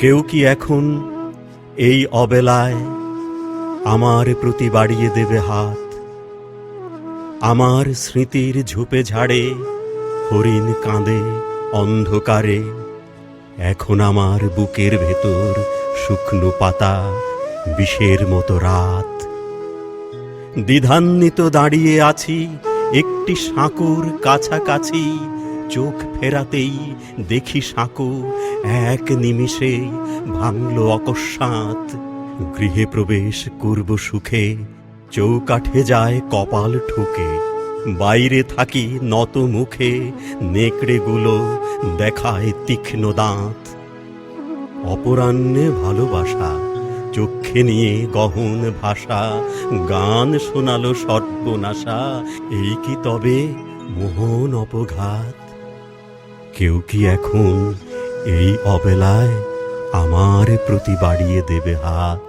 কেউ কি এখন এই অবেলায় আমার প্রতি বাড়িয়ে দেবে হাত? আমার স্মৃতির ঝুপে ঝাড়ে, হরিণ কাঁদে অন্ধকারে। এখন আমার বুকের ভেতর শুকনো পাতা, বিষের মতো রাত। দ্বিধান্বিত দাঁড়িয়ে আছি, একটি সাঁকুর কাছাকাছি চোখ ফেরাতেই দেখি সাঁকো, এক নিমিষে ভাঙল অকস্মাৎ। গৃহে প্রবেশ করব সুখে, চৌকাঠে যায় কপাল ঠুকে। বাইরে থাকি নত মুখে, নেকড়েগুলো দেখায় তীক্ষ্ণ দাঁত। অপরাহ্নে ভালোবাসা চক্ষে নিয়ে গহন ভাষা, গান শোনালো সর্বনাশা, এই কি তবে মোহন অপঘাত? কেউ কি এখন এই অবেলায় আমার প্রতি বাড়িয়ে দেবে হাত?